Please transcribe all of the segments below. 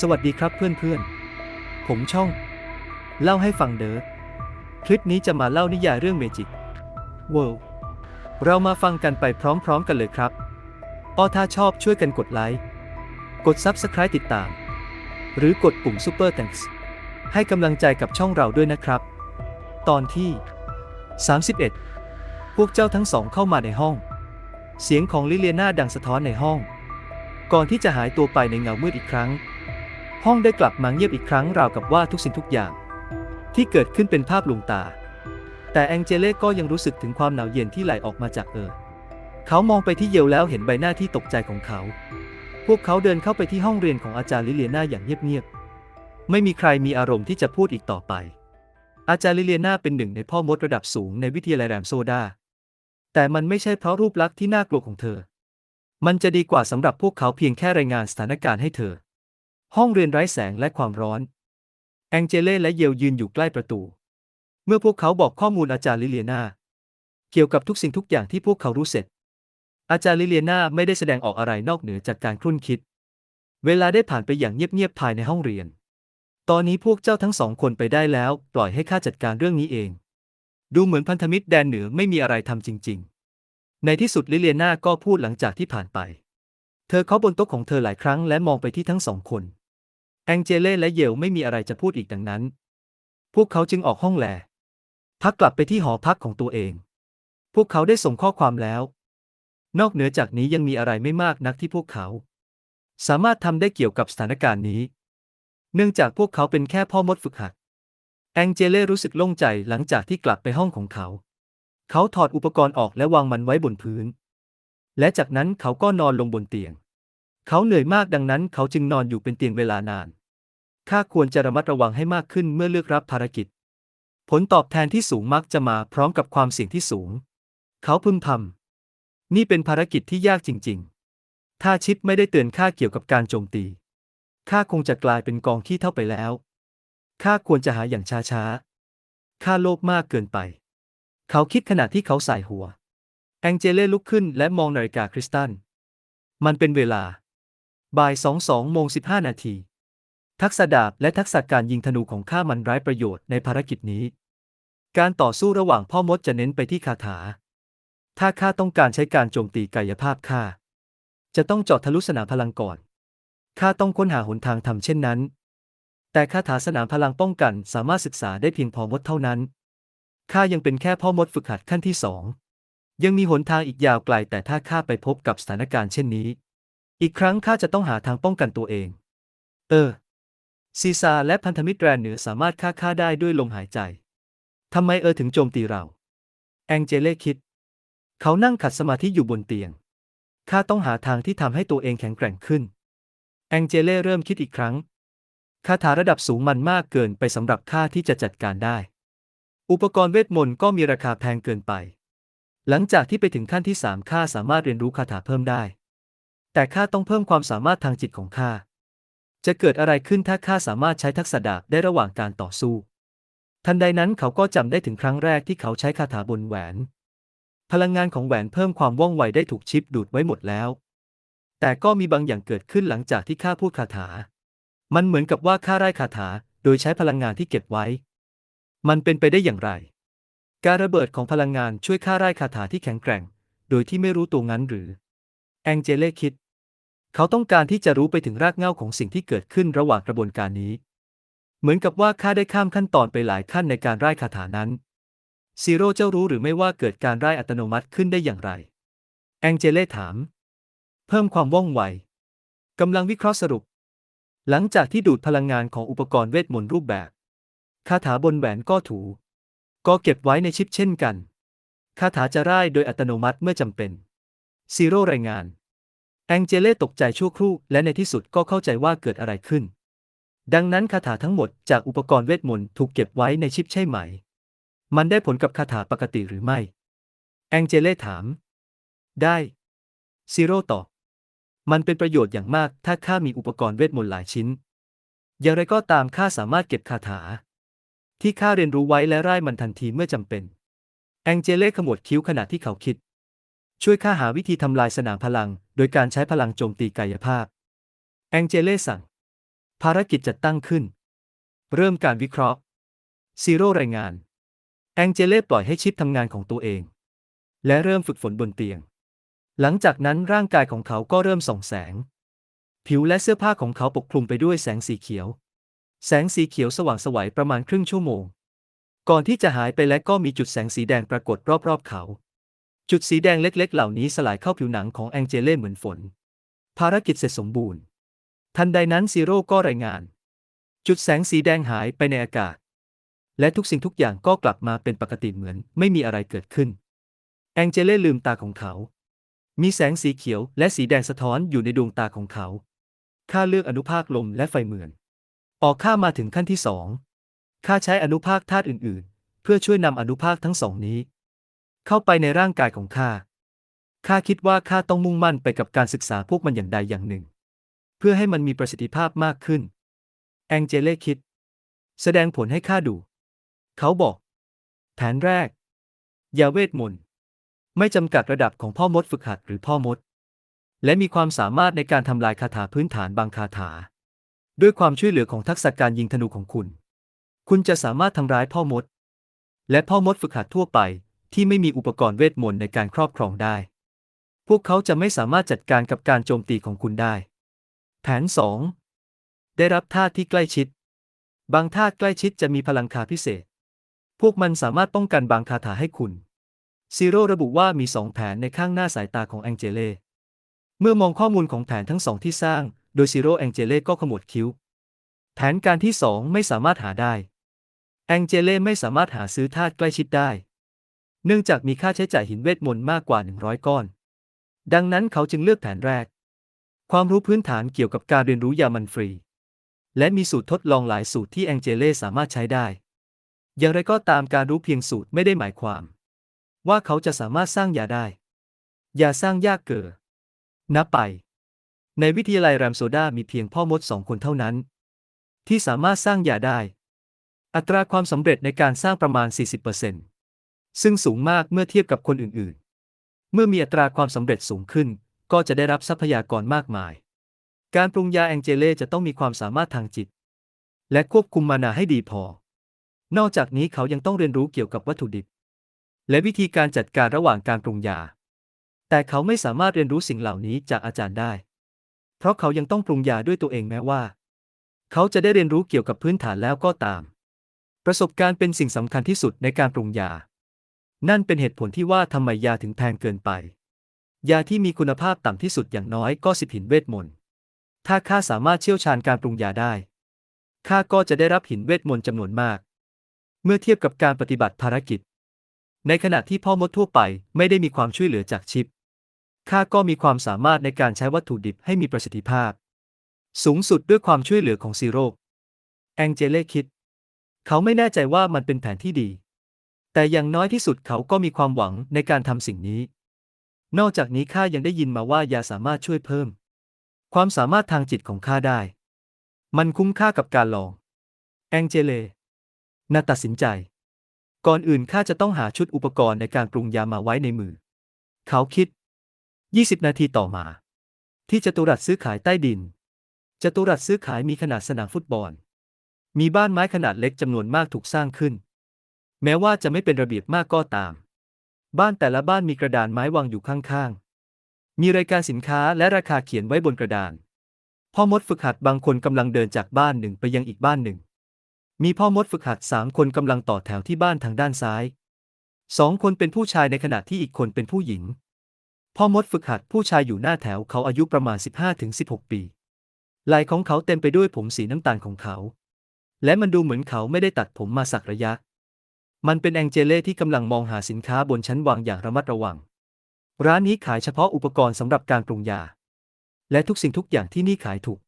สวัสดีครับเพื่อนๆ ผมช่อง เล่าให้ฟังเด้อ คลิปนี้จะมาเล่านิยายเรื่องเมจิก World เรามาฟังกันไปพร้อมๆกันเลยครับอ้อถ้าชอบช่วยกันกดไลค์ กด Subscribe ติดตาม หรือกดปุ่ม Super Thanks ให้กำลังใจกับช่องเราด้วยนะครับ ตอนที่ 31 พวกเจ้าทั้งสองเข้ามาในห้อง เสียงของลิเลียนาดังสะท้อนในห้อง ก่อนที่จะหายตัวไปในเงามืดอีกครั้ง ห้องได้กลับมาเงียบอีกครั้งราวกับว่าทุกสิ่งทุกอย่าง ที่เกิดขึ้นเป็นภาพลวงตา แต่แองเจเล่ก็ยังรู้สึกถึงความหนาวเย็นที่ไหลออกมาจากเออเขามองไปที่เยลแล้วเห็นใบหน้าที่ตกใจของเขา พวกเขาเดินเข้าไปที่ห้องเรียนของอาจารย์ลิเลียนาอย่างเงียบๆ ไม่มีใครมีอารมณ์ที่จะพูดอีกต่อไป อาจารย์ลิเลียนาเป็นหนึ่งในพ่อมดระดับสูงในวิทยาลัยแรมโซดา แต่มันไม่ใช่เพราะรูปลักษณ์ที่น่ากลัวของเธอ มันจะดีกว่าสำหรับพวกเขาเพียงแค่รายงานสถานการณ์ให้เธอ ห้องเรียนไร้แสงและความร้อน แองเจเล่และเยลยืนอยู่ใกล้ประตู เมื่อพวกเขาบอกข้อมูลอาจารย์ลิเลียนา เกี่ยวกับทุกสิ่งทุกอย่างที่พวกเขารู้เสร็จ อาจารย์ลิเลียนาไม่ได้แสดงออกอะไรนอกเหนือจากการครุ่นคิด เวลาได้ผ่านไปอย่างเงียบๆภายในห้องเรียน ตอนนี้พวกเจ้าทั้งสองคนไปได้แล้ว ปล่อยให้ข้าจัดการเรื่องนี้เอง ดูเหมือนพันธมิตรแดนเหนือไม่มีอะไรทำจริง ๆ ในที่สุดลิเลียนาก็พูดหลังจากที่ผ่านไป เธอเคาะบนโต๊ะของเธอหลายครั้งและมองไปที่ทั้งสองคน แองเจเล่และเยลไม่มีอะไรจะพูดอีกดังนั้น พวกเขาจึงออกห้องแล พักกลับไปที่หอพักของตัวเอง พวกเขาได้ส่งข้อความแล้ว นอกเหนือจากนี้ยังมีอะไรไม่มากนักที่พวกเขา สามารถทำได้เกี่ยวกับสถานการณ์นี้ เนื่องจากพวกเขาเป็นแค่พ่อมดฝึกหัด แองเจเล่รู้สึกโล่งใจหลังจากที่กลับไปห้องของเขา เขาถอดอุปกรณ์ออกและวางมันไว้บนพื้น และจากนั้นเขาก็นอนลงบนเตียง เขาเหนื่อยมากดังนั้นเขาจึงนอนอยู่เป็นเตียงเวลานาน ข้าควรจะระมัดระวังให้มากขึ้นเมื่อเลือกรับภารกิจ ผลตอบแทนที่สูงมักจะมาพร้อมกับความเสี่ยงที่สูง เขาพึมพำนี่เป็นภารกิจที่ยากจริงๆ ถ้าชิปไม่ได้เตือนข้าเกี่ยวกับการโจมตี ข้าคงจะกลายเป็นกองขี้เท่าไปแล้ว ข้าควรจะหาอย่างช้าๆ ข้าโลภมากเกินไป เขาคิดขณะที่เขาใส่หัว แองเจเล่ลุกขึ้นและมองนาฬิกาคริสตัล มันเป็นเวลา บ่ายสองสองโมงสิบห้านาที ทักษะดาบและทักษะการยิงธนูของข้ามันร้ายประโยชน์ในภารกิจนี้ การต่อสู้ระหว่างพ่อมดจะเน้นไปที่คาถา ถ้าข้าต้องการใช้การโจมตีกายภาพข้า จะต้องเจาะทะลุสนามพลังก่อน ข้าต้องค้นหาหนทางทำเช่นนั้น แต่คาถาสนามพลังป้องกันสามารถศึกษาได้เพียงพอมดเท่านั้น ข้ายังเป็นแค่พ่อมดฝึกหัดขั้นที่สอง ยังมีหนทางอีกยาวไกลแต่ถ้าข้าไปพบกับสถานการณ์เช่นนี้ อีกครั้งข้าจะต้องหาทางป้องกันตัวเอง เออ ซีซาและพันธมิตรแรนเหนือสามารถฆ่าข้าได้ด้วยลมหายใจ ทำไมเออถึงโจมตีเรา แองเจเล่คิด เขานั่งขัดสมาธิอยู่บนเตียง ข้าต้องหาทางที่ทำให้ตัวเองแข็งแกร่งขึ้น แองเจเล่เริ่มคิดอีกครั้ง คาถาระดับสูงมันมากเกินไปสำหรับข้าที่จะจัดการได้ อุปกรณ์เวทมนต์ก็มีราคาแพงเกินไป หลังจากที่ไปถึงขั้นที่สามข้าสามารถเรียนรู้คาถาเพิ่มได้ แต่ข้าต้องเพิ่มความสามารถทางจิตของข้า จะเกิดอะไรขึ้นถ้าข้าสามารถใช้ทักษะดาบได้ระหว่างการต่อสู้ ทันใดนั้นเขาก็จำได้ถึงครั้งแรกที่เขาใช้คาถาบนแหวน พลังงานของแหวนเพิ่มความว่องไวได้ถูกชิปดูดไว้หมดแล้ว แต่ก็มีบางอย่างเกิดขึ้นหลังจากที่ข้าพูดคาถา มันเหมือนกับว่าข้าไร้คาถาโดยใช้พลังงานที่เก็บไว้ มันเป็นไปได้อย่างไร การระเบิดของพลังงานช่วยข้าไร้คาถาที่แข็งแกร่ง โดยที่ไม่รู้ตัวงั้นหรือ แองเจเล่คิด เขาต้องการที่จะรู้ไปถึงรากเหง้าของสิ่งที่เกิดขึ้นระหว่างกระบวนการนี้ เหมือนกับว่าข้าได้ข้ามขั้นตอนไปหลายขั้นในการไร้คาถานั้นซีโร่เจ้ารู้หรือไม่ว่าเกิดการไร้อัตโนมัติขึ้นได้อย่างไร แองเจเล่ถาม เพิ่มความว่องไวกำลังวิเคราะห์สรุป หลังจากที่ดูดพลังงานของอุปกรณ์เวทมนต์รูปแบบคาถาบนแหวนก็ถู ก็เก็บไว้ในชิปเช่นกันคาถาจะร่ายโดยอัตโนมัติเมื่อจำเป็นซีโร่รายงาน แองเจเล่ตกใจชั่วครู่และในที่สุดก็เข้าใจว่าเกิดอะไรขึ้น ดังนั้นคาถาทั้งหมดจากอุปกรณ์เวทมนต์ถูกเก็บไว้ในชิปใช่ไหม มันได้ผลกับคาถาปกติหรือไม่ แองเจเล่ถาม ได้ซีโร่ตอบ มันเป็นประโยชน์อย่างมากถ้าข้ามีอุปกรณ์เวทมนต์หลายชิ้น อย่างไรก็ตามข้าสามารถเก็บคาถา ที่ข้าเรียนรู้ไว้และร่ายมันทันทีเมื่อจำเป็น แองเจเล่ขมวดคิ้วขณะที่เขาคิด ช่วยข้าหาวิธีทำลายสนามพลัง โดยการใช้พลังโจมตีกายภาพ แองเจเล่สั่ง ภารกิจจัดตั้งขึ้น เริ่มการวิเคราะห์ซีโร่รายงาน แองเจเล่ปล่อยให้ชิปทำงานของตัวเอง และเริ่มฝึกฝนบนเตียง หลังจากนั้นร่างกายของเขาก็เริ่มส่องแสง ผิวและเสื้อผ้าของเขาปกคลุมไปด้วยแสงสีเขียว แสงสีเขียวสว่างสวัยประมาณครึ่งชั่วโมง ก่อนที่จะหายไปและก็มีจุดแสงสีแดงปรากฏรอบๆเขา จุดสีแดงเล็กๆ เหล่านี้สลายเข้าผิวหนังของแองเจเล่เหมือนฝน ภารกิจเสร็จสมบูรณ์ ทันใดนั้นซีโร่ก็รายงาน จุดแสงสีแดงหายไปในอากาศ และทุกสิ่งทุกอย่างก็กลับมาเป็นปกติเหมือน ไม่มีอะไรเกิดขึ้น แองเจเล่ลืมตาของเขา มีแสงสีเขียวและสีแดงสะท้อนอยู่ในดวงตาของเขา ข้าเลือกอนุภาคลมและไฟเหมือน ออกข้ามาถึงขั้นที่สองข้าใช้อนุภาคธาตุอื่น ๆ เพื่อช่วยนำอนุภาคทั้งสองนี้ เข้าไปในร่างกายของข้า ข้าคิดว่าข้าต้องมุ่งมั่นไปกับการศึกษาพวกมันอย่างใดอย่างหนึ่ง เพื่อให้มันมีประสิทธิภาพมากขึ้น แองเจเล่คิด แสดงผลให้ข้าดู เขาบอก แผนแรกยาเวทมนต์ ไม่จำกัดระดับของพ่อมดฝึกหัดหรือพ่อมด และมีความสามารถในการทำลายคาถาพื้นฐานบางคาถา ด้วยความช่วยเหลือของทักษะการยิงธนูของคุณ คุณจะสามารถทำร้ายพ่อมด และพ่อมดฝึกหัดทั่วไป ที่ไม่มีอุปกรณ์เวทมนต์ในการครอบครองได้ พวกเขาจะไม่สามารถจัดการกับการโจมตีของคุณได้ แผน 2. ได้รับธาตุที่ใกล้ชิด บางธาตุใกล้ชิดจะมีพลังคาพิเศษ พวกมันสามารถป้องกันบางคาถาให้คุณซีโร่ระบุว่ามีสองแผนในข้างหน้าสายตาของแองเจเล่ เมื่อมองข้อมูลของแผนทั้งสองที่สร้าง โดยซีโร่แองเจเล่ก็ขมวดคิ้ว แผนการที่สองไม่สามารถหาได้ แองเจเล่ไม่สามารถหาซื้อธาตุใกล้ชิดได้ เนื่องจากมีค่าใช้จ่ายหินเวทมนต์มากกว่า 100 ก้อน ดังนั้นเขาจึงเลือกแผนแรก ความรู้พื้นฐานเกี่ยวกับการเรียนรู้ยามันฟรี และมีสูตรทดลองหลายสูตรที่แองเจเล่สามารถใช้ได้ อย่างไรก็ตามการรู้เพียงสูตรไม่ได้หมายความ ว่าเขาจะสามารถสร้างยาได้ยาสร้างยากเกินนับไป ในวิทยาลัยแรมโซดามีเพียงพ่อมดสองคนเท่านั้น ที่สามารถสร้างยาได้ อัตราความสำเร็จในการสร้างประมาณ 40% ซึ่งสูงมากเมื่อเทียบกับคนอื่นๆ เมื่อมีอัตราความสำเร็จสูงขึ้น ก็จะได้รับทรัพยากรมากมาย การปรุงยาแองเจเล่จะต้องมีความสามารถทางจิต และควบคุมมานาให้ดีพอ นอกจากนี้เขายังต้องเรียนรู้เกี่ยวกับวัตถุดิบ และวิธีการจัดการระหว่างการปรุงยา แต่เขาไม่สามารถเรียนรู้สิ่งเหล่านี้จากอาจารย์ได้ เพราะเขายังต้องปรุงยาด้วยตัวเองแม้ว่า เขาจะได้เรียนรู้เกี่ยวกับพื้นฐานแล้วก็ตาม ประสบการณ์เป็นสิ่งสำคัญที่สุดในการปรุงยา นั่นเป็นเหตุผลที่ว่าทำไมยาถึงแพงเกินไป ยาที่มีคุณภาพต่ำที่สุดอย่างน้อยก็สิบหินเวทมนต์ ถ้าข้าสามารถเชี่ยวชาญการปรุงยาได้ ข้าก็จะได้รับหินเวทมนต์จำนวนมาก เมื่อเทียบกับการปฏิบัติภารกิจ ในขณะที่พ่อมดทั่วไปไม่ได้มีความช่วยเหลือจากชิป ข้าก็มีความสามารถในการใช้วัตถุดิบให้มีประสิทธิภาพ สูงสุดด้วยความช่วยเหลือของซีโร่แองเจเล่คิด เขาไม่แน่ใจว่ามันเป็นแผนที่ดี แต่อย่างน้อยที่สุดเขาก็มีความหวังในการทำสิ่งนี้ นอกจากนี้ข้ายังได้ยินมาว่ายาสามารถช่วยเพิ่ม ความสามารถทางจิตของข้าได้ มันคุ้มค่ากับการลอง แองเจเลนาตัดสินใจ ก่อนอื่นข้าจะต้องหาชุดอุปกรณ์ในการปรุงยามาไว้ในมือ เขาคิด 20 นาทีต่อมา ที่จตุรัสซื้อขายใต้ดินจตุรัสซื้อขายมีขนาดสนามฟุตบอล มีบ้านไม้ขนาดเล็กจำนวนมากถูกสร้างขึ้น แม้ว่าจะไม่เป็นระเบียบมากก็ตาม บ้านแต่ละบ้านมีกระดานไม้วางอยู่ข้างๆ มีรายการสินค้าและราคาเขียนไว้บนกระดาน พ่อมดฝึกหัดบางคนกำลังเดินจากบ้านหนึ่งไปยังอีกบ้านหนึ่ง มีพ่อมดฝึกหัดสามคนกำลังต่อแถวที่บ้านทางด้านซ้าย สองคนเป็นผู้ชายในขณะที่อีกคนเป็นผู้หญิง พ่อมดฝึกหัดผู้ชายอยู่หน้าแถวเขาอายุประมาณ 15-16 ปีไหล่ของเขาเต็มไปด้วยผมสีน้ำตาลของเขา และมันดูเหมือนเขาไม่ได้ตัดผมมาสักระยะ มันเป็นแองเจเล่ที่กำลังมองหาสินค้าบนชั้นวางอย่างระมัดระวัง ร้านนี้ขายเฉพาะอุปกรณ์สำหรับการปรุงยา และทุกสิ่งทุกอย่างที่นี่ขายถูก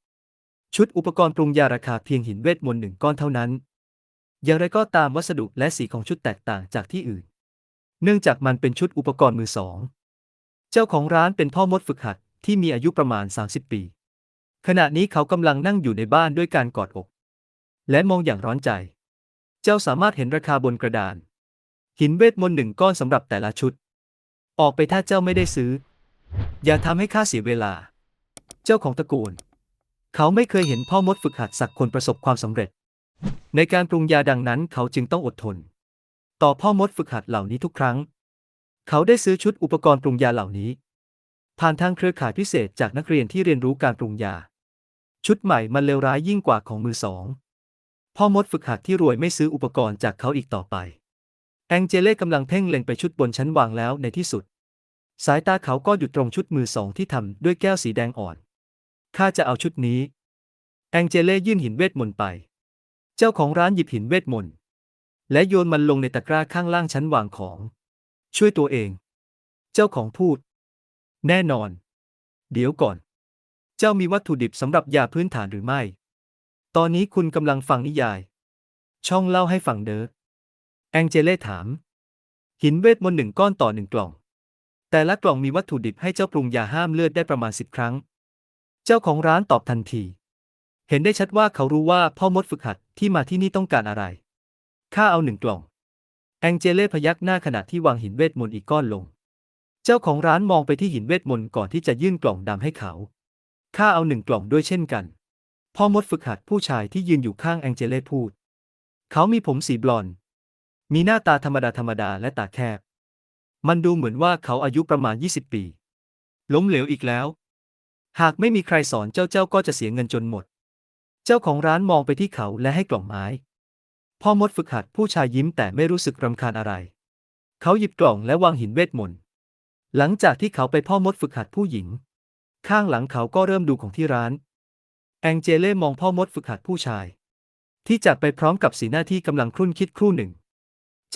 ชุดอุปกรณ์ปรุงยาราคาเพียงหินเวทมนต์หนึ่งก้อนเท่านั้น อย่างไรก็ตามวัสดุและสีของชุดแตกต่างจากที่อื่น เนื่องจากมันเป็นชุดอุปกรณ์มือสอง เจ้าของร้านเป็นพ่อมดฝึกหัดที่มีอายุประมาณ 30 ปี ขณะนี้เขากำลังนั่งอยู่ในบ้านด้วยการกอดอก และมองอย่างร้อนใจ เจ้าสามารถเห็นราคาบนกระดาน หินเวทมนต์หนึ่งก้อนสำหรับแต่ละชุด ออกไปถ้าเจ้าไม่ได้ซื้อ อย่าทำให้ข้าเสียเวลา เจ้าของตระกูล เขาไม่เคยเห็นพ่อมดฝึกหัดสักคนประสบความสำเร็จ ในการปรุงยาดังนั้นเขาจึงต้องอดทน ต่อพ่อมดฝึกหัดเหล่านี้ทุกครั้ง เขาได้ซื้อชุดอุปกรณ์ปรุงยาเหล่านี้ ผ่านทางเครือข่ายพิเศษจากนักเรียนที่เรียนรู้การปรุงยา ชุดใหม่มันเลวร้ายยิ่งกว่าของมือสอง พ่อมดฝึกหัดที่รวยไม่ซื้ออุปกรณ์จากเขาอีกต่อไป แองเจเล่กำลังเพ่งเล็งไปชุดบนชั้นวางแล้วในที่สุด สายตาเขาก็หยุดตรงชุดมือสองที่ทำด้วยแก้วสีแดงอ่อน ข้าจะเอาชุดนี้ แองเจเล่ยื่นหินเวทมนต์ไป เจ้าของร้านหยิบหินเวทมนต์และโยนมันลงในตะกร้าข้างล่างชั้นวางของ ช่วยตัวเอง เจ้าของพูด แน่นอน เดี๋ยวก่อน เจ้ามีวัตถุดิบสำหรับยาพื้นฐานหรือไม่ ตอนนี้คุณกำลังฟังนิยาย ช่องเล่าให้ฟังเด้อแองเจเล่ถาม หินเวทมนต์หนึ่งก้อนต่อหนึ่งกล่อง แต่ละกล่องมีวัตถุดิบให้เจ้าปรุงยาห้ามเลือดได้ประมาณสิบครั้ง เจ้าของร้านตอบทันที เห็นได้ชัดว่าเขารู้ว่าพ่อมดฝึกหัดที่มาที่นี่ต้องการอะไร ข้าเอาหนึ่งกล่อง แองเจเล่พยักหน้าขณะที่วางหินเวทมนต์อีกก้อนลง เจ้าของร้านมองไปที่หินเวทมนต์ก่อนที่จะยื่นกล่องดำให้เขา ข้าเอาหนึ่งกล่องด้วยเช่นกัน พ่อมดฝึกหัดผู้ชายที่ยืนอยู่ข้างแองเจเล่พูด เขามีผมสีบลอนด์ มีหน้าตาธรรมดาธรรมดาและตาแคบ มันดูเหมือนว่าเขาอายุประมาณ 20 ปี ล้มเหลวอีกแล้ว หากไม่มีใครสอนเจ้าเจ้าก็จะเสียเงินจนหมด เจ้าของร้านมองไปที่เขาและให้กล่องไม้ พ่อมดฝึกหัดผู้ชายยิ้มแต่ไม่รู้สึกรำคาญอะไร เขาหยิบกล่องและวางหินเวทมนต์ หลังจากที่เขาไปพ่อมดฝึกหัดผู้หญิง ข้างหลังเขาก็เริ่มดูของที่ร้าน แองเจเล่มองพ่อมดฝึกหัดผู้ชาย ที่จากไปพร้อมกับสีหน้าที่กำลังครุ่นคิดครู่หนึ่ง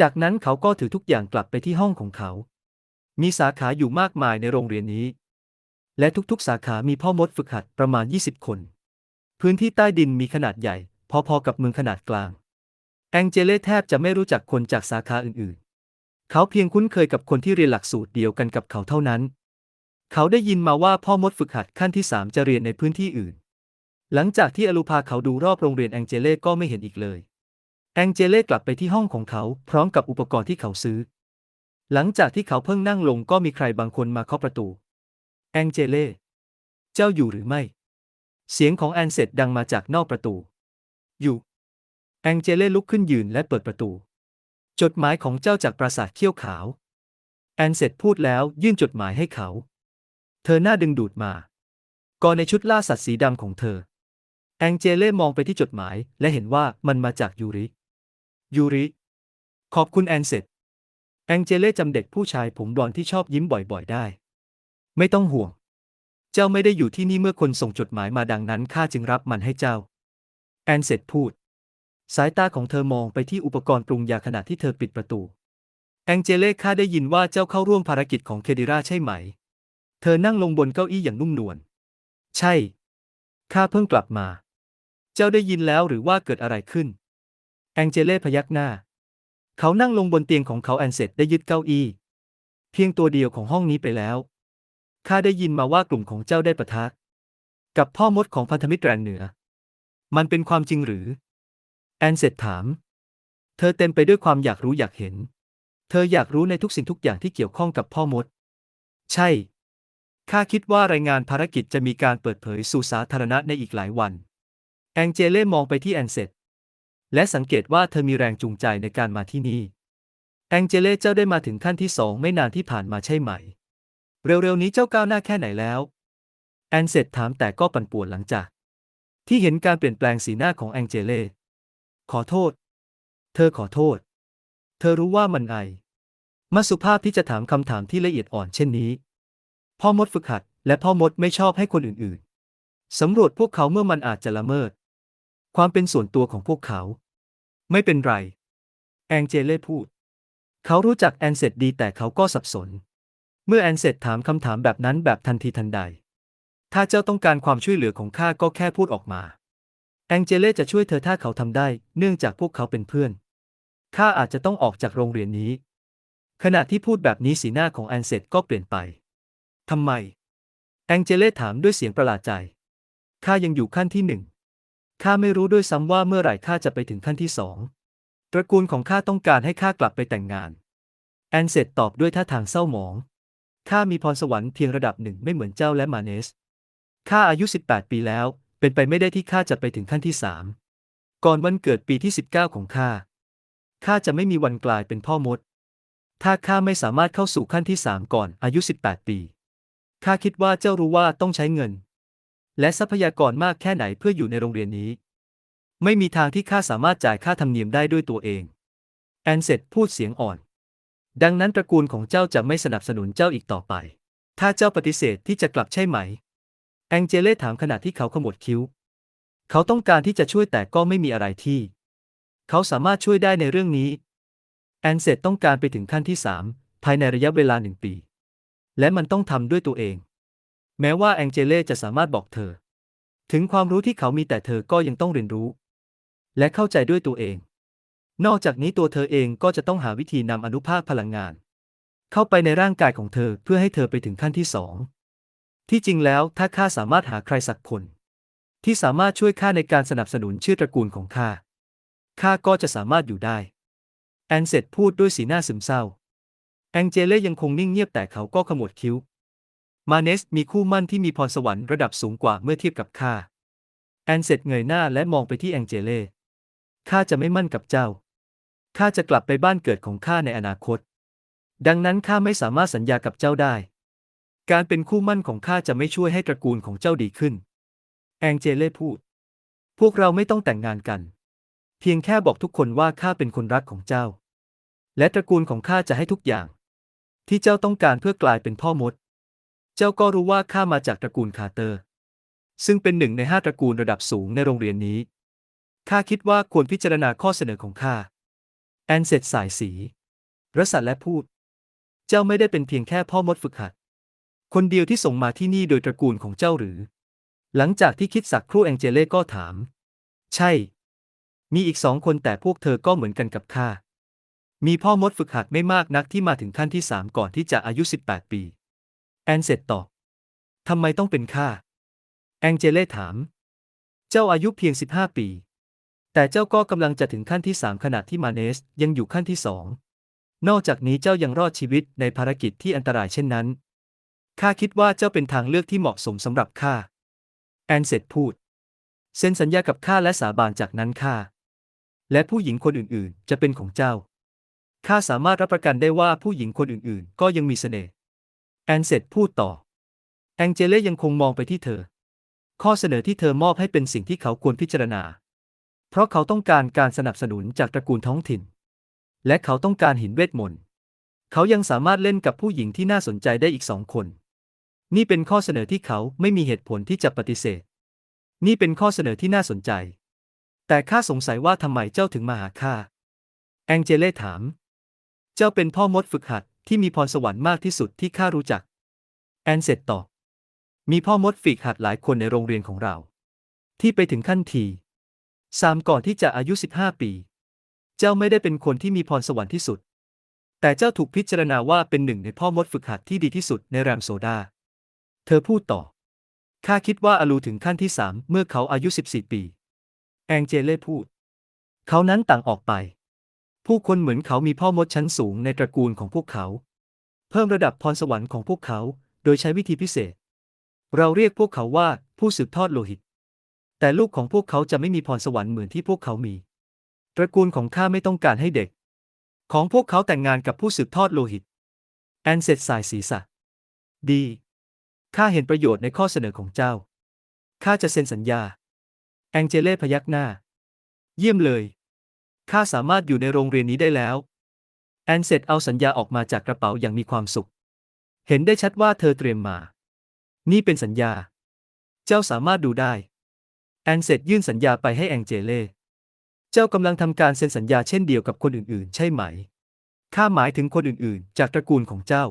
จากนั้นเขาก็ถือทุกอย่างกลับไปที่ห้องของเขา มีสาขาอยู่มากมายในโรงเรียนนี้ และทุกๆ สาขามีพ่อมดฝึกหัดประมาณ 20 คน พื้นที่ใต้ดินมีขนาดใหญ่ พอๆกับเมืองขนาดกลาง แองเจเล่แทบจะไม่รู้จักคนจากสาขาอื่นๆ เขาเพียงคุ้นเคยกับคนที่เรียนหลักสูตรเดียวกันกับเขาเท่านั้น เขาได้ยินมาว่าพ่อมดฝึกหัดขั้นที่สามจะเรียนในพื้นที่อื่น หลังจากที่อลูพาเขาดูรอบโรงเรียนแองเจเล่ก็ไม่เห็นอีกเลย แองเจเล่กลับไปที่ห้องของเขาพร้อมกับอุปกรณ์ที่เขาซื้อ หลังจากที่เขาเพิ่งนั่งลงก็มีใครบางคนมาเคาะประตู แองเจเล่ เจ้าอยู่หรือไม่ เสียงของแอนเสร็จดังมาจากนอกประตู อยู่ แองเจเล่ลุกขึ้นยืนและเปิดประตู จดหมายของเจ้าจากปราสาทเขี้ยวขาว แอนเสร็จพูดแล้วยื่นจดหมายให้เขา เธอหน้าดึงดูดมา ก่อนในชุดล่าสัตว์สีดำของเธอ แองเจเล่มองไปที่จดหมาย และเห็นว่ามันมาจากยูริ ยูริ ขอบคุณแอนเสร็จ แองเจเล่จำเด็กผู้ชายผมบลอนที่ชอบยิ้มบ่อยๆ ได้ ไม่ต้องห่วง เจ้าไม่ได้อยู่ที่นี่เมื่อคนส่งจดหมายมาดังนั้นข้าจึงรับมันให้เจ้า แอนเสร็จพูด สายตาของเธอมองไปที่อุปกรณ์ปรุงยาขณะที่เธอปิดประตู แองเจเล่ข้าได้ยินว่าเจ้าเข้าร่วมภารกิจของเคดิราใช่ไหม เธอนั่งลงบนเก้าอี้อย่างนุ่มนวล ใช่ ข้าเพิ่งกลับมา เจ้าได้ยินแล้วหรือว่าเกิดอะไรขึ้น แองเจเล่พยักหน้า เขานั่งลงบนเตียงของเขาแอนเสร็จได้ยึดเก้าอี้ เพียงตัวเดียวของห้องนี้ไปแล้ว ข้าได้ยินมาว่ากลุ่มของเจ้าได้ปะทะ กับพ่อมดของพันธมิตรแรงเหนือ มันเป็นความจริงหรือ แอนเสร็จถาม เธอเต็มไปด้วยความอยากรู้อยากเห็น เธออยากรู้ในทุกสิ่งทุกอย่างที่เกี่ยวข้องกับพ่อมด ใช่ ข้าคิดว่ารายงานภารกิจจะมีการเปิดเผยสู่สาธารณะในอีกหลายวัน แองเจเล่มองไปที่แอนเซตและสังเกตว่าเธอมีแรงจูงใจในการมาที่นี่ แองเจเล่เจ้าได้มาถึงขั้นที่สองไม่นานที่ผ่านมาใช่ไหม เร็วๆนี้เจ้าก้าวหน้าแค่ไหนแล้ว แอนเซตถามแต่ก็ปั่นป่วนหลังจาก ที่เห็นการเปลี่ยนแปลงสีหน้าของแองเจเล่ ขอโทษ เธอขอโทษ เธอรู้ว่ามันไอมาสุภาพที่จะถามคำถามที่ละเอียดอ่อนเช่นนี้ พ่อมดฝึกหัด และพ่อมดไม่ชอบให้คนอื่นๆสำรวจพวกเขาเมื่อมันอาจจะละเมิด ความเป็นส่วนตัวของพวกเขา ไม่เป็นไร แองเจเล่พูด เขารู้จักแอนเซตดีแต่เขาก็สับสน เมื่อแอนเซตถามคำถามแบบนั้นแบบทันทีทันใด ถ้าเจ้าต้องการความช่วยเหลือของข้าก็แค่พูดออกมา แองเจเล่จะช่วยเธอถ้าเขาทำได้ เนื่องจากพวกเขาเป็นเพื่อนข้าอาจจะต้องออกจากโรงเรียนนี้ ขณะที่พูดแบบนี้สีหน้าของแอนเซตก็เปลี่ยนไปทำไม แองเจเล่ถามด้วยเสียงประหลาดใจข้ายังอยู่ขั้นที่หนึ่ง ข้าไม่รู้ด้วยซ้ำว่าเมื่อไหร่ข้าจะไปถึงขั้นที่สองตระกูลของข้าต้องการให้ข้ากลับไปแต่งงาน แอนเซตตอบด้วยท่าทางเศร้าหมอง ข้ามีพรสวรรค์เพียงระดับหนึ่งไม่เหมือนเจ้าและมาเนส ข้าอายุ 18 ปีแล้ว เป็นไปไม่ได้ที่ข้าจะไปถึงขั้นที่สามก่อนวันเกิดปีที่ 19 ของข้า ข้าจะไม่มีวันกลายเป็นพ่อมด ถ้าข้าไม่สามารถเข้าสู่ขั้นที่สามก่อนอายุ 18 ปี ข้าคิดว่าเจ้ารู้ว่าต้องใช้เงิน และทรัพยากรมากแค่ไหนเพื่ออยู่ในโรงเรียนนี้ ไม่มีทางที่ข้าสามารถจ่ายค่าธรรมเนียมได้ด้วยตัวเอง แอนเซตพูดเสียงอ่อน ดังนั้นตระกูลของเจ้าจะไม่สนับสนุนเจ้าอีกต่อไป ถ้าเจ้าปฏิเสธที่จะกลับใช่ไหม แองเจเล่ถามขณะที่เขาขมวดคิ้ว เขาต้องการที่จะช่วยแต่ก็ไม่มีอะไรที่ เขาสามารถช่วยได้ในเรื่องนี้ แอนเซตต้องการไปถึงขั้นที่สามภายในระยะเวลาหนึ่งปี และมันต้องทำด้วยตัวเอง แม้ว่าแองเจเล่จะสามารถบอกเธอ ถึงความรู้ที่เขามีแต่เธอก็ยังต้องเรียนรู้ และเข้าใจด้วยตัวเอง นอกจากนี้ตัวเธอเองก็จะต้องหาวิธีนำอนุภาคพลังงาน เข้าไปในร่างกายของเธอเพื่อให้เธอไปถึงขั้นที่สองที่จริงแล้วถ้าข้าสามารถหาใครสักคน ที่สามารถช่วยข้าในการสนับสนุนชื่อตระกูลของข้าข้าก็จะสามารถอยู่ได้ แอนเซตพูดด้วยสีหน้าซึมเศร้า แองเจเล่ยังคงนิ่งเงียบแต่เขาก็ขมวดคิ้ว มาเนสมีคู่มั่นที่มีพรสวรรค์ระดับสูงกว่าเมื่อเทียบกับข้า แอนเซตเงยหน้าและมองไปที่แองเจเล่ข้าจะไม่มั่นกับเจ้า ข้าจะกลับไปบ้านเกิดของข้าในอนาคต ดังนั้นข้าไม่สามารถสัญญากับเจ้าได้ การเป็นคู่มั่นของข้าจะไม่ช่วยให้ตระกูลของเจ้าดีขึ้น แองเจเล่พูด พวกเราไม่ต้องแต่งงานกัน เพียงแค่บอกทุกคนว่าข้าเป็นคนรักของเจ้า และตระกูลของข้าจะให้ทุกอย่าง ที่เจ้าต้องการเพื่อกลายเป็นพ่อมด เจ้าก็รู้ว่าข้ามาจากตระกูลคาร์เตอร์ ซึ่งเป็นหนึ่งในห้าตระกูลระดับสูงในโรงเรียนนี้ ข้าคิดว่าควรพิจารณาข้อเสนอของข้า แอนเซตสายสีรสัตและพูด เจ้าไม่ได้เป็นเพียงแค่พ่อมดฝึกหัด คนเดียวที่ส่งมาที่นี่โดยตระกูลของเจ้าหรือ หลังจากที่คิดสักครู่แองเจเล่ก็ถาม ใช่ มีอีกสองคนแต่พวกเธอก็เหมือนกันกับข้ามีพ่อมดฝึกหัดไม่มากนักที่มาถึงขั้นที่สามก่อนที่จะอายุ 18 ปี แอนเซตตอบทำไมต้องเป็นข้าแองเจเล่ถาม เจ้าอายุเพียง 15 ปี แต่เจ้าก็กำลังจะถึงขั้นที่สามขณะที่มาเนสยังอยู่ขั้นที่สองนอกจากนี้เจ้ายังรอดชีวิตในภารกิจที่อันตรายเช่นนั้นข้าคิดว่าเจ้าเป็นทางเลือกที่เหมาะสมสำหรับข้าแอนเซตพูดเซ็นสัญญากับข้าและสาบานจากนั้นข้าและผู้หญิงคนอื่นๆ จะเป็นของเจ้าข้าสามารถรับประกันได้ว่าผู้หญิงคนอื่นๆ ก็ยังมีเสน่ห์ แอนเซตพูดต่อ แองเจเล่ยังคงมองไปที่เธอ ข้อเสนอที่เธอมอบให้เป็นสิ่งที่เขาควรพิจารณา เพราะเขาต้องการการสนับสนุนจากตระกูลท้องถิ่น และเขาต้องการหินเวทมนต์เขายังสามารถเล่นกับผู้หญิงที่น่าสนใจได้อีกสองคน นี่เป็นข้อเสนอที่เขาไม่มีเหตุผลที่จะปฏิเสธ นี่เป็นข้อเสนอที่น่าสนใจ แต่ข้าสงสัยว่าทำไมเจ้าถึงมาหาข้า แองเจเล่ถาม เจ้าเป็นพ่อมดฝึกหัด ที่มีพรสวรรค์มากที่สุดที่ข้ารู้จัก แอนเซตตอบมีพ่อมดฝึกหัดหลายคนในโรงเรียนของเรา ที่ไปถึงขั้นทีสามก่อนที่จะอายุ 15 ปี เจ้าไม่ได้เป็นคนที่มีพรสวรรค์ที่สุด แต่เจ้าถูกพิจารณาว่าเป็นหนึ่งในพ่อมดฝึกหัดที่ดีที่สุดในแรมโซดา เธอพูดต่อ ข้าคิดว่าอาลูถึงขั้นที่สามเมื่อเขาอายุ 14 ปี แองเจเล่พูด เขานั้นต่างออกไป ผู้คนเหมือนเขามีพ่อมดชั้นสูงในตระกูลของพวกเขา เพิ่มระดับพรสวรรค์ของพวกเขา โดยใช้วิธีพิเศษ เราเรียกพวกเขาว่าผู้สืบทอดโลหิต แต่ลูกของพวกเขาจะไม่มีพรสวรรค์เหมือนที่พวกเขามี ตระกูลของข้าไม่ต้องการให้เด็ก ของพวกเขาแต่งงานกับผู้สืบทอดโลหิต แอนเซตสายศีรษะ ดีข้าเห็นประโยชน์ในข้อเสนอของเจ้าข้าจะเซ็นสัญญา แองเจเล่พยักหน้า เยี่ยมเลย ข้าสามารถอยู่ในโรงเรียนนี้ได้แล้ว แอนเซตเอาสัญญาออกมาจากกระเป๋าอย่างมีความสุข เห็นได้ชัดว่าเธอเตรียมมา นี่เป็นสัญญา เจ้าสามารถดูได้ แอนเซตยื่นสัญญาไปให้แองเจเล่ เจ้ากำลังทำการเซ็นสัญญาเช่นเดียวกับคนอื่นๆ ใช่ไหม ข้าหมายถึงคนอื่นๆ จากตระกูลของเจ้า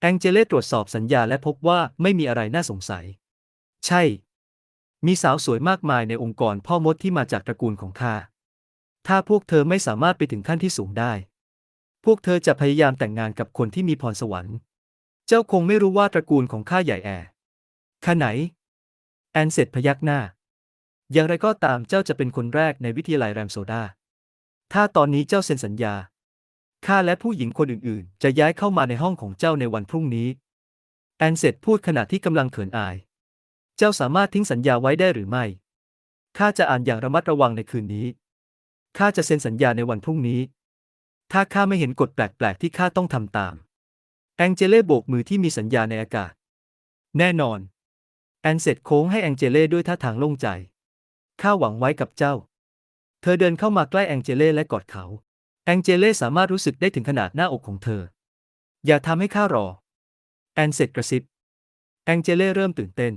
แองเจเล่ตรวจสอบสัญญาและพบว่าไม่มีอะไรน่าสงสัย ใช่ มีสาวสวยมากมายในองค์กรพ่อมดที่มาจากตระกูลของข้า ถ้าพวกเธอไม่สามารถไปถึงขั้นที่สูงได้ พวกเธอจะพยายามแต่งงานกับคนที่มีพรสวรรค์ เจ้าคงไม่รู้ว่าตระกูลของข้าใหญ่แอข้าไหน แอนเสร็จพยักหน้า อย่างไรก็ตามเจ้าจะเป็นคนแรกในวิทยาลัยแรมโซดา ถ้าตอนนี้เจ้าเซ็นสัญญา ข้าและผู้หญิงคนอื่นๆ จะย้ายเข้ามาในห้องของเจ้าในวันพรุ่งนี้ แอนเสร็จพูดขณะที่กำลังเขินอาย เจ้าสามารถทิ้งสัญญาไว้ได้หรือไม่ ข้าจะอ่านอย่างระมัดระวังในคืนนี้ ข้าจะเซ็นสัญญาในวันพรุ่งนี้ ถ้าข้าไม่เห็นกฎแปลกๆ ที่ข้าต้องทำตาม แองเจเล่โบกมือที่มีสัญญาในอากาศ แน่นอน แอนเสร็จโค้งให้แองเจเล่ด้วยท่าทางโล่งใจ ข้าหวังไว้กับเจ้า เธอเดินเข้ามาใกล้แองเจเล่และกอดเขา แองเจเล่สามารถรู้สึกได้ถึงขนาดหน้าอกของเธอ อย่าทำให้ข้ารอ แอนเสร็จกระซิบ แองเจเล่เริ่มตื่นเต้น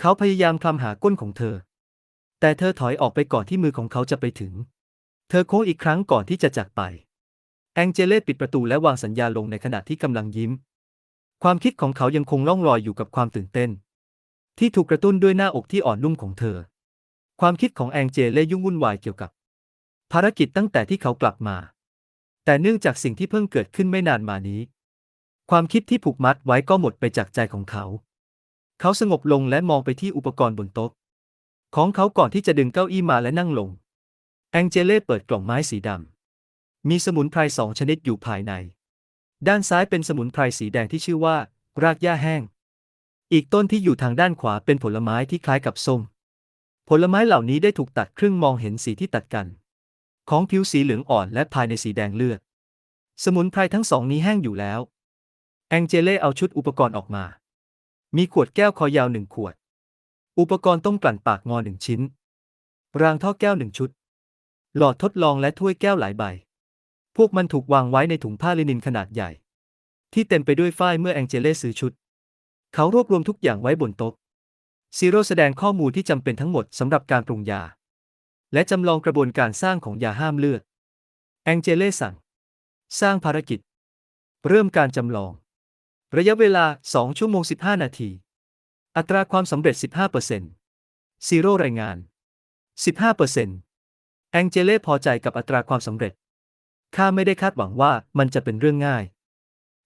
เขาพยายามคลำหาก้นของเธอ แต่เธอถอยออกไปก่อนที่มือของเขาจะไปถึง เธอโค้งอีกครั้งก่อนที่จะจากไป แองเจเล่ปิดประตูและวางสัญญาลงในขณะที่กำลังยิ้ม ความคิดของเขายังคงล่องลอยอยู่กับความตื่นเต้น ที่ถูกกระตุ้นด้วยหน้าอกที่อ่อนนุ่มของเธอ ความคิดของแองเจเล่ยุ่งวุ่นวายเกี่ยวกับ ภารกิจตั้งแต่ที่เขากลับมา แต่เนื่องจากสิ่งที่เพิ่งเกิดขึ้นไม่นานมานี้ ความคิดที่ผูกมัดไว้ก็หมดไปจากใจของเขา เขาสงบลงและมองไปที่อุปกรณ์บนโต๊ะของเขาก่อนที่จะดึงเก้าอี้มาและนั่งลง แองเจเล่เปิดกล่องไม้สีดำ มีสมุนไพรสองชนิดอยู่ภายใน ด้านซ้ายเป็นสมุนไพรสีแดงที่ชื่อว่า รากหญ้าแห้ง อีกต้นที่อยู่ทางด้านขวาเป็นผลไม้ที่คล้ายกับส้ม ผลไม้เหล่านี้ได้ถูกตัดครึ่งมองเห็นสีที่ตัดกัน ของผิวสีเหลืองอ่อนและภายในสีแดงเลือด สมุนไพรทั้งสองนี้แห้งอยู่แล้ว แองเจเล่เอาชุดอุปกรณ์ออกมา มีขวดแก้วคอยาวหนึ่งขวด อุปกรณ์ต้มกลั่นปากงอหนึ่งชิ้น รางท่อแก้วหนึ่งชุด หลอดทดลองและถ้วยแก้วหลายใบ พวกมันถูกวางไว้ในถุงผ้าลินินขนาดใหญ่ ที่เต็มไปด้วยฝ้ายเมื่อแองเจเล่ซื้อชุด เขารวบรวมทุกอย่างไว้บนโต๊ะซีโร่แสดงข้อมูลที่จำเป็นทั้งหมดสำหรับการปรุงยา และจำลองกระบวนการสร้างของยาห้ามเลือด แองเจเล่สั่ง สร้างภารกิจ เริ่มการจำลอง ระยะเวลา 2 ชั่วโมง 15 นาที อัตราความสำเร็จ 15%ซีโร่รายงาน 15% แองเจเล่พอใจกับอัตราความสำเร็จ ข้าไม่ได้คาดหวังว่ามันจะเป็นเรื่องง่าย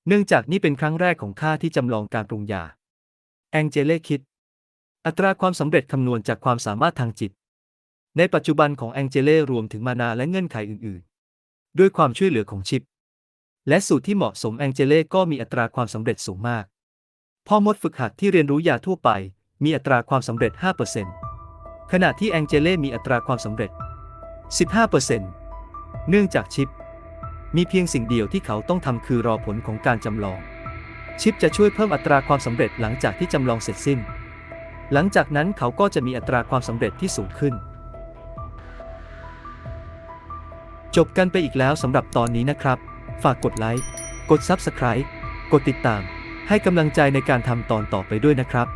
เนื่องจากนี่เป็นครั้งแรกของข้าที่จำลองการปรุงยา แองเจเล่คิด อัตราความสำเร็จคำนวณจากความสามารถทางจิต ในปัจจุบันของแองเจเล่รวมถึงมานาและเงื่อนไขอื่นๆ ด้วยความช่วยเหลือของชิป และสูตรที่เหมาะสมแองเจเล่ก็มีอัตราความสำเร็จสูงมาก พ่อมดฝึกหัดที่เรียนรู้ยาทั่วไป มีอัตราความสำเร็จ 5%ขณะที่แองเจเล่มีอัตราความสำเร็จ 15%เนื่องจากชิป มีเพียงสิ่งเดียวที่เขาต้องทำคือรอผลของการจำลอง ชิปจะช่วยเพิ่มอัตราความสำเร็จหลังจากที่จำลองเสร็จสิ้น หลังจากนั้นเขาก็จะมีอัตราความสำเร็จที่สูงขึ้น จบกันไปอีกแล้วสำหรับตอนนี้นะครับ ฝากกดไลค์ กด Subscribe กดติดตาม ให้กำลังใจในการทำตอนต่อไปด้วยนะครับ